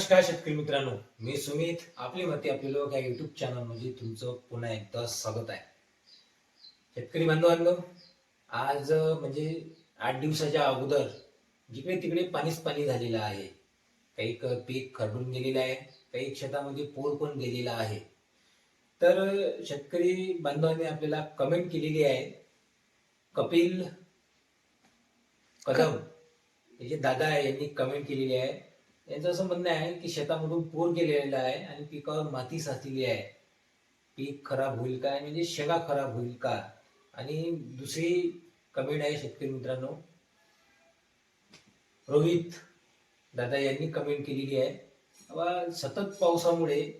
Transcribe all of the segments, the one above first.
नमस्कार शेतकरी मित्रांनो. मी सुमित. आपली मती आपले लोक या युट्यूब चॅनलमध्ये तुमचं पुन्हा एकदा स्वागत आहे. शेतकरी बांधवांनो आज म्हणजे आठ दिवसाच्या अगोदर जिकडे तिकडे पाणीच पाणी झालेलं आहे. काही पीक खरडून गेलेलं आहे. काही शेतामध्ये पूर पण गेलेला आहे. तर शेतकरी बांधवांनी आपल्याला कमेंट केलेली आहे. कपिल कदम हे जे दादा आहे यांनी कमेंट केलेली आहे. यांचं असं म्हणणं आहे की शेतामधून पूर गेलेला आहे आणि पिकावर माती साचलेली आहे. पीक खराब होईल का म्हणजे शेंगा खराब होईल का? आणि दुसरी कमेंट आहे शेतकरी मित्रांनो. रोहित दादा यांनी कमेंट केलेली आहे. बाबा सतत पावसामुळे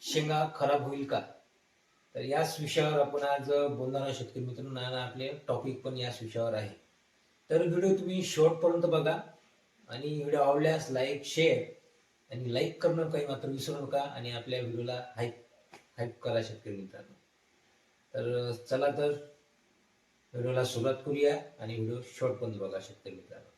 शेंगा खराब होईल का? तर याच विषयावर आपण आज बोलणार शेतकरी मित्रांनो. आपले टॉपिक पण याच विषयावर आहे. तर व्हिडिओ तुम्ही शेवटपर्यंत बघा. आणि व्हिडिओ आवडल्यास लाईक शेअर आणि लाईक करणं काही मात्र विसरू नका आणि आपल्या व्हिडिओला हाईप हाईप करा शेतकरी मित्रांनो. तर चला तर व्हिडिओला सुरुवात करूया आणि व्हिडिओ शॉर्ट पण बघा शेतकरी मित्रांनो.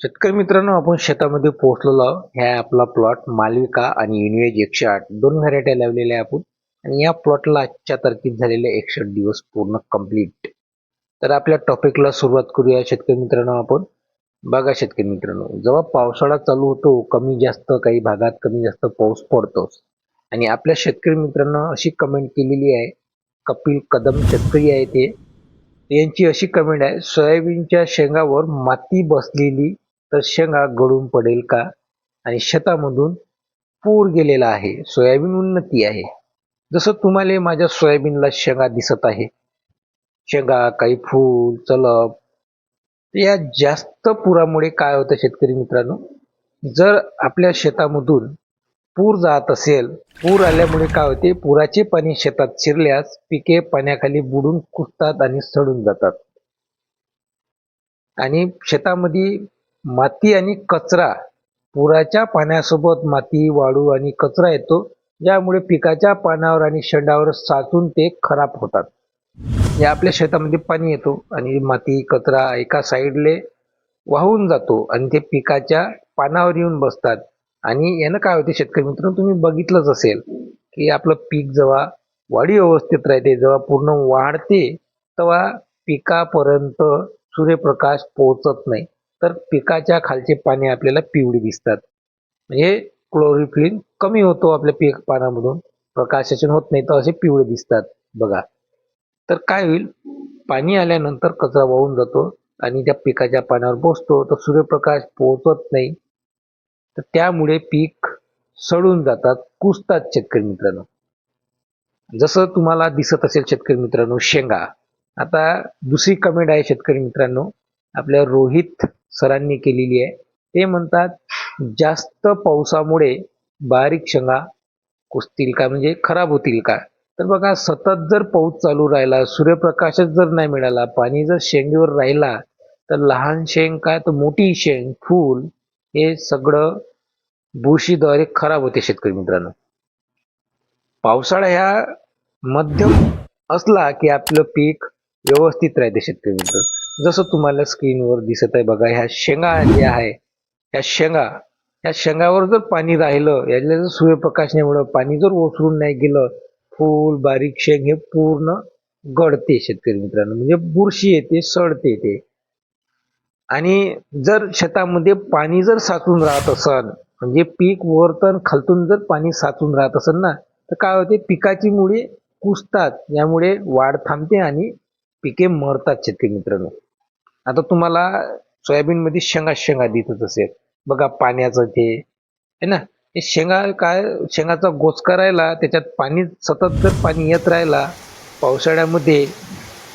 शेतकरी मित्रांनो आपण शेतामध्ये पोहोचलेलो आहोत. हा आपला प्लॉट मालविका आणि युनिवेज एकशे आठ. दोन व्हरायट्या लावलेल्या आहे आपण. आणि या प्लॉटला आजच्या तारखेत झालेले एकशे दिवस पूर्ण कंप्लीट तर आपल्या टॉपिकला सुरुवात करूया शेतकरी मित्रांनो आपण. बघा शेतकरी मित्रांनो जेव्हा पावसाळा चालू होतो कमी जास्त काही भागात कमी जास्त पाऊस पडतोच आणि आपल्या शेतकरी मित्रांनो अशी कमेंट केलेली आहे कपिल कदम शेतकरी आहे ते. यांची अशी कमेंट आहे सोयाबीनच्या शेंगावर माती बसलेली तर शेंगा गळून पडेल का? आणि शेतामधून पूर गेलेला आहे सोयाबीन उन्नती आहे. जसं तुम्हाला माझ्या सोयाबीनला शेंगा दिसत आहे. शेंगा काही फूल चलप या जास्त पुरामुळे काय होतं शेतकरी मित्रांनो? जर आपल्या शेतामधून पूर जात असेल पूर आल्यामुळे काय होते? पुराचे पाणी शेतात शिरल्यास पिके पाण्याखाली बुडून कुसतात आणि सडून जातात. आणि शेतामध्ये माती आणि कचरा पुराच्या पाण्यासोबत माती वाळू आणि कचरा येतो ज्यामुळे पिकाच्या पानावर आणि शेंडावर साचून ते खराब होतात. या आपल्या शेतामध्ये पाणी येतो आणि माती कचरा एका साईडले वाहून जातो आणि ते पिकाच्या पानावर येऊन बसतात. आणि यानं काय होते शेतकरी मित्रांनो तुम्ही बघितलंच असेल की आपलं पीक जेव्हा वाढी अवस्थेत राहते जेव्हा पूर्ण वाढते तेव्हा पिकापर्यंत सूर्यप्रकाश पोहोचत नाही. तर पिकाच्या खालचे पाने आपल्याला पिवळी दिसतात. म्हणजे क्लोरोफिल कमी होतो आपल्या पीक पानामधून. प्रकाशाचे होत नाही तर असे पिवळे दिसतात. बघा. तर काय होईल? पाणी आल्यानंतर कचरा वाहून जातो आणि त्या पिकाच्या पानावर बसतो. तर सूर्यप्रकाश पोहोचत नाही. तर त्यामुळे पीक सडून जातात कुसतात शेतकरी मित्रांनो. जसं तुम्हाला दिसत असेल शेतकरी मित्रांनो शेंगा. आता दुसरी कमेंट आहे शेतकरी मित्रांनो. आपल्या रोहित सरांनी केलेली आहे. ते म्हणतात जास्त पावसामुळे बारीक शेंगा कुसतील का? म्हणजे खराब होतील का? तर बघा सतत जर पाऊस चालू राहिला सूर्यप्रकाशच जर नाही मिळाला पाणी जर शेंगेवर राहिला तर लहान शेंग काय तर मोठी शेंग फूल हे सगळं बुरशीद्वारे खराब होते शेतकरी मित्रांनो. पावसाळा ह्या मध्यम असला की आपलं पीक व्यवस्थित राहते शेतकरी मित्र. जसं तुम्हाला स्क्रीनवर दिसत आहे बघा ह्या शेंगा ज्या आहे ह्या शेंगा ह्या शेंगावर जर पाणी राहिलं याला जर सूर्यप्रकाश नाही मिळत पाणी जर ओसरून नाही गेलं फूल बारीक शेंग हे पूर्ण गळते शेतकरी मित्रांनो. म्हणजे बुरशी येते सडते ते. आणि जर शेतामध्ये पाणी जर साचून राहत असल म्हणजे पीक वरतन खालतून जर पाणी साचून राहत असेल ना तर काय होते? पिकाची मुळे कुसतात यामुळे वाढ थांबते आणि पिके मरतात शेतकरी मित्रांनो. आता तुम्हाला सोयाबीन मध्ये शेंगा शेंगा दिसत असेल. बघा पाण्याचं ते है ना? शेंगा काय शेंगाचा गोचका राहिला त्याच्यात पाणी सतत जर पाणी येत राहिला पावसाळ्यामध्ये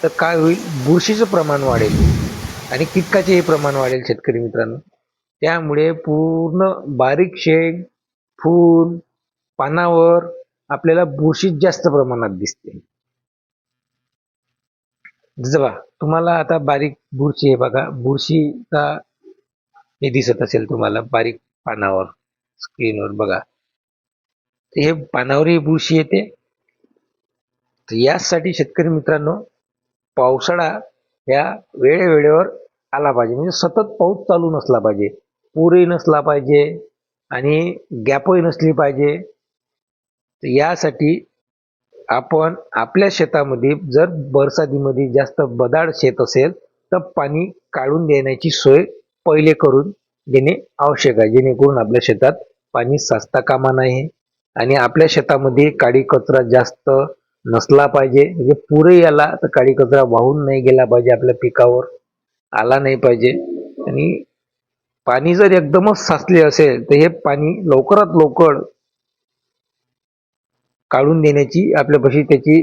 तर काय होईल? बुरशीचं प्रमाण वाढेल. आणि कीटकाचेही प्रमाण वाढेल शेतकरी मित्रांनो. त्यामुळे पूर्ण बारीक शेंग फूल पानावर आपल्याला बुरशी जास्त प्रमाणात दिसते. जबा बघा तुम्हाला आता बारीक बुरशी हे बघा. बुरशीचा हे दिसत असेल तुम्हाला बारीक पानावर. स्क्रीनवर बघा. तर हे पानावरही बुरशी येते. तर यासाठी शेतकरी मित्रांनो पावसाळा ह्या वेळेवेळेवर आला पाहिजे. म्हणजे सतत पाऊस चालू नसला पाहिजे. पूरही नसला पाहिजे आणि गॅपही नसली पाहिजे. तर यासाठी आपण आपल्या शेतामध्ये जर बरसातीमध्ये जास्त बदाड शेत असेल तर पाणी काढून देण्याची सोय पहिले करून देणे आवश्यक आहे. जेणेकरून आपल्या शेतात पाणी साचता कामा नये. आणि आपल्या शेतामध्ये काडी कचरा जास्त नसला पाहिजे. म्हणजे पुरे आला तर काडी कचरा वाहून नाही गेला पाहिजे आपल्या पिकावर. आला नाही पाहिजे. आणि पाणी जर एकदमच साचले असेल तर हे पाणी लवकरात लवकर काढून देण्याची आपल्यापाशी त्याची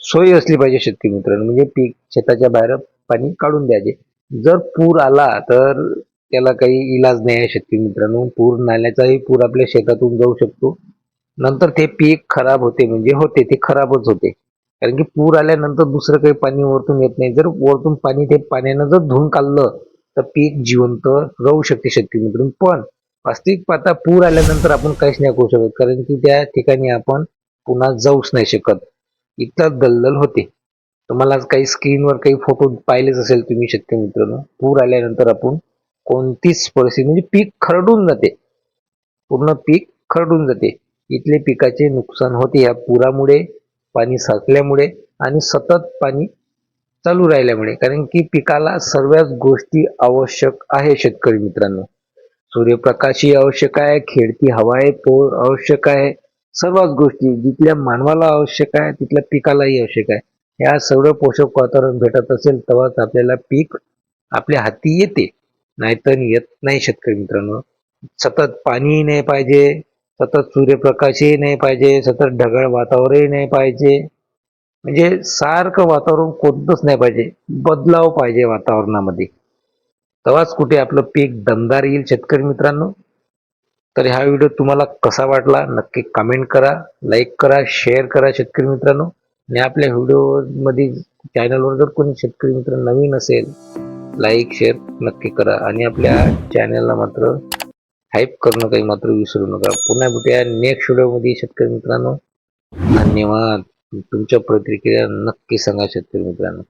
सोय असली पाहिजे शेतकरी मित्रांनो. म्हणजे पीक शेताच्या बाहेर पाणी काढून द्यायचे. जर पूर आला तर त्याला काही इलाज नाही आहे शेतकरी मित्रांनो. पूर नाल्याचाही पूर आपल्या शेतातून जाऊ शकतो. नंतर ते पीक खराब होते म्हणजे होते ते खराबच होते. कारण की पूर आल्यानंतर दुसरं काही पाणी वरतून येत नाही. जर वरतून पाणी ते पाण्यानं जर धुवून काढलं तर पीक जिवंत राहू शकते शेतकरी मित्रांनो. पण वास्तविक पाहता पूर आल्यानंतर आपण काहीच नाही करू शकत. कारण की त्या ठिकाणी आपण पुन्हा जाऊच नाही शकत. इतका दलदल होते. तुम्हाला आज काही स्क्रीनवर काही फोटो पाहिलेच असेल तुम्ही शेतकरी मित्रांनो. पूर आल्यानंतर आपण कोणतीच परिस्थिती म्हणजे पीक खरडून जाते. पूर्ण पीक खरडून जाते. इथले पिकाचे नुकसान होते या पुरामुळे पाणी साचल्यामुळे आणि सतत पाणी चालू राहिल्यामुळे. कारण की पिकाला सर्वच गोष्टी आवश्यक आहे शेतकरी मित्रांनो. सूर्यप्रकाशही आवश्यक आहे खेळती हवा आहे तो आवश्यक आहे. सर्वच गोष्टी जिथल्या मानवाला आवश्यक आहे तिथल्या पिकालाही आवश्यक आहे. या सर्व पोषक वातावरण भेटत असेल तेव्हाच आपल्याला पीक आपल्या हाती येते. नाहीतर येत नाही शेतकरी मित्रांनो. सतत पाणीही नाही पाहिजे सतत सूर्यप्रकाशही नाही पाहिजे सतत ढगाळ वातावरणही नाही पाहिजे. म्हणजे सारखं वातावरण कोणतंच नाही पाहिजे बदलाव पाहिजे वातावरणामध्ये. तेव्हाच कुठे आपलं पीक दमदार येईल शेतकरी मित्रांनो. तर हा व्हिडिओ तुम्हाला कसा वाटला नक्की कमेंट करा लाईक करा शेअर करा शेतकरी मित्रांनो. आणि आपल्या व्हिडिओमध्ये चॅनलवर जर कोणी शेतकरी मित्र नवीन असेल लाईक शेअर नक्की करा आणि आपल्या चॅनलला मात्र हाईप करणं काही मात्र विसरू नका. पुन्हा भेटूया नेक्स्ट व्हिडिओमध्ये शेतकरी मित्रांनो. धन्यवाद. तुमच्या प्रतिक्रिया नक्की सांगा शेतकरी मित्रांनो.